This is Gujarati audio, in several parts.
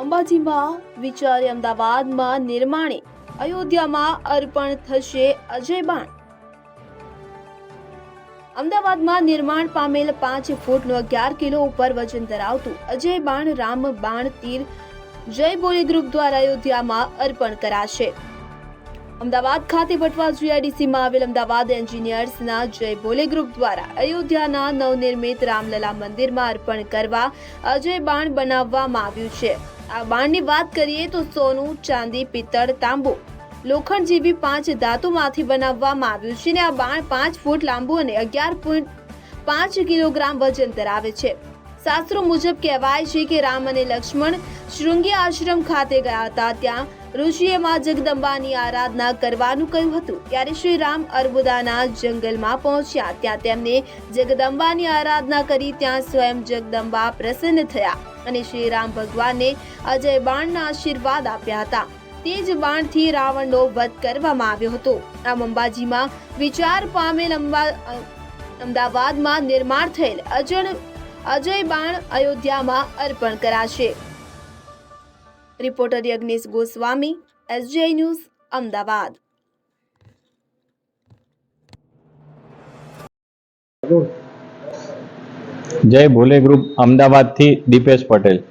અંબાજીમાં વિચારે અમદાવાદમાં નિર્માણે અયોધ્યામાં અર્પણ થશે અજય બાણ અમદાવાદમાં નિર્માણ પામેલ પાંચ ફૂટનું અગિયાર કિલો ઉપર વજન ધરાવતું અજય બાણ રામ બાણ તીર જય બોલે ગ્રુપ દ્વારા અયોધ્યામાં અર્પણ કરાશે. અમદાવાદ ખાતે વટવા જીઆઈડીસીમાં આવેલ અમદાવાદ એન્જિનિયર્સના જય ભોલે ગ્રુપ દ્વારા અયોધ્યાના નવનિર્મિત રામલલા મંદિરમાં અર્પણ કરવા અજય બાણ બનાવવામાં આવ્યું છે. આ બાણની વાત કરીએ તો સોનું, ચાંદી, પિત્તળ, તાંબુ લોખંડ જેવી પાંચ ધાતુમાંથી બનાવવામાં આવ્યું છે અને આ બાણ પાંચ ફૂટ લાંબુ અને અગિયાર પોઈન્ટ પાંચ કિલોગ્રામ વજન ધરાવે છે. શાસ્ત્રો મુજબ કહેવાય છે કે રામ અને લક્ષ્મણ શૃંગી આશ્રમ ખાતે ગયા હતા. ત્યાં ઋષિએ માં જગદંબાની આરાધના કરવાનું કહ્યું હતું. ત્યારે શ્રી રામ અર્બુદાના જંગલમાં પહોંચ્યા. ત્યાં તેમને જગદંબાની આરાધના કરી. ત્યાં સ્વયં જગદંબા પ્રસન્ન થયા અને શ્રી રામ ભગવાનને અજય બાણના આશીર્વાદ આપ્યા હતા. તે જ બાણથી રાવણનો વધ કરવામાં આવ્યો હતો. આમ અંબાજીમાં વિચાર પામેલ અંબા અમદાવાદમાં નિર્માણ થયેલ અજણ અજય બાણ અયોધ્યામાં અર્પણ કરાશે. Reporter Yagnesh Goswami SGI news, Ahmedabad. Jay Bhole group, અમદાવાદથી દીપેશ પટેલ.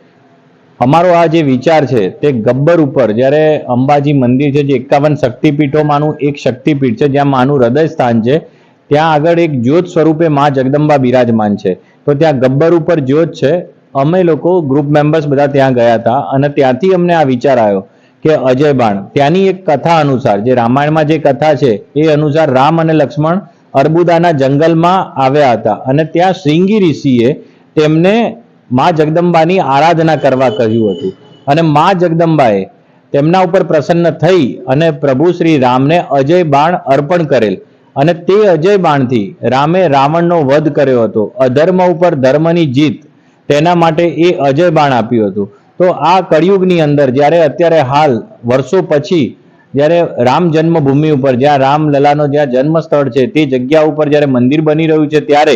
અમારો આ જે વિચાર છે, તે ગબ્બર ઉપર, જ્યારે અંબાજી મંદિર છે, જે એકાવન શક્તિપીઠોમાંનું એક શક્તિપીઠ છે, જ્યાં માનું હૃદય સ્થાન છે, ત્યાં આગળ એક જ્યોત સ્વરૂપે મા જગદંબા બિરાજમાન છે. તો ત્યાં ગબ્બર ઉપર જ્યોત છે. અમે લોકો ગ્રુપ મેમ્બર્સ બધા ત્યાં ગયા હતા અને ત્યાંથી અમને આ વિચાર આવ્યો કે અજય બાણ ત્યાંની એક કથા અનુસાર, જે રામાયણમાં જે કથા છે, એ અનુસાર રામ અને લક્ષ્મણ અર્બુદાના જંગલમાં આવ્યા હતા અને ત્યાં શ્રીંગી ઋષિએ તેમને મા જગદંબાની આરાધના કરવા કહ્યું હતું. અને મા જગદંબાએ તેમના ઉપર પ્રસન્ન થઈ અને પ્રભુ શ્રી રામને અજય બાણ અર્પણ કરેલ. અને તે અજય બાણથી રામે રાવણનો વધ કર્યો હતો. અધર્મ ઉપર ધર્મની જીત તેના માટે એ અજય બાણ આપ્યું હતું. તો આ કળિયુગની અંદર જ્યારે અત્યારે હાલ વર્ષો પછી જ્યારે રામ જન્મભૂમિ ઉપર જ્યાં રામલલાનો જ્યાં જન્મ સ્થળ છે તે જગ્યા ઉપર જ્યારે મંદિર બની રહ્યું છે ત્યારે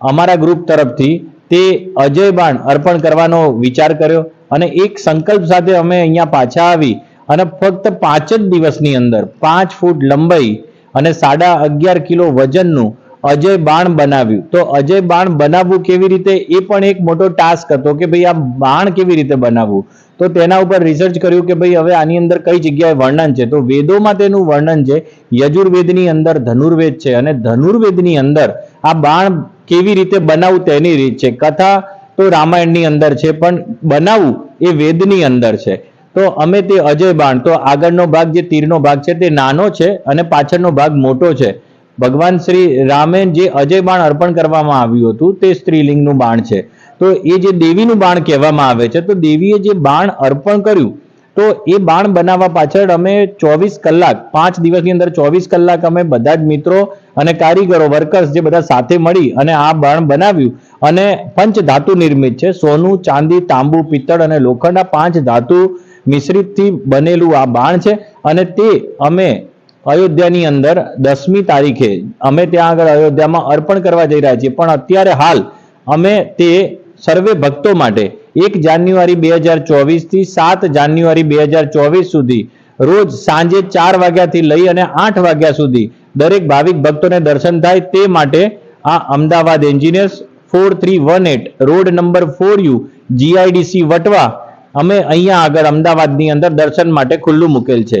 અમારા ગ્રુપ તરફથી તે અજય બાણ અર્પણ કરવાનો વિચાર કર્યો અને એક સંકલ્પ સાથે અમે અહીંયા પાછા આવી અને ફક્ત પાંચ જ દિવસની અંદર પાંચ ફૂટ લંબાઈ અને સાડા અગિયાર કિલો વજનનું અજય બાણ બનાવ્યું. તો અજય બાણ બનાવવું કેવી રીતે? એ પણ એક મોટો ટાસ્ક હતો કે ભાઈ આ બાણ કેવી રીતે બનાવવું? તો તેના ઉપર રિસર્ચ કર્યું કે ભાઈ હવે આની અંદર કઈ જગ્યાએ વર્ણન છે? તો વેદોમાં તેનું વર્ણન છે, યજુર્વેદની અંદર ધનુર્વેદ છે અને ધનુર્વેદની અંદર આ બાણ કેવી રીતે બનાવવું તેની રીત છે. કથા તો રામાયણની અંદર છે, પણ બનાવવું એ વેદની અંદર છે. તો અમે તે અજય બાણ, તો આગળનો ભાગ જે તીરનો ભાગ છે તે નાનો છે અને પાછળનો ભાગ મોટો છે. ભગવાન શ્રી રામે જે અજય બાણ અર્પણ કરવામાં આવ્યું હતું તે સ્ત્રીલિંગનું બાણ છે. તો એ જે દેવીનું બાણ કહેવામાં આવે છે, તો દેવીએ જે બાણ અર્પણ કર્યું, તો એ બાણ બનાવવા પાછળ અમે ચોવીસ કલાક, પાંચ દિવસની અંદર ચોવીસ કલાક અમે બધા જ મિત્રો અને કારીગરો, વર્કર્સ જે બધા સાથે મળી અને આ બાણ બનાવ્યું. અને પંચ ધાતુ નિર્મિત છે, સોનું, ચાંદી, તાંબુ, પિત્તળ અને લોખંડ, આ પાંચ ધાતુ મિશ્રિતથી બનેલું આ બાણ છે અને તે અમે અયોધ્યાની અંદર દસમી તારીખે અમે ત્યાં આગળ અયોધ્યામાં અર્પણ કરવા જઈ રહ્યા છીએ. પણ અત્યારે હાલ અમે તે સર્વે ભક્તો માટે એક જાન્યુઆરી બે હજાર ચોવીસથી સાત જાન્યુઆરી બે હજાર ચોવીસ સુધી રોજ સાંજે ચાર વાગ્યાથી લઈ અને આઠ વાગ્યા સુધી દરેક ભાવિક ભક્તોને દર્શન થાય તે માટે આ Ahmedabad engineers four three one at road number four U GIDC Vatva અમે અહીંયા આગળ અમદાવાદની અંદર દર્શન માટે ખુલ્લું મૂકેલ છે.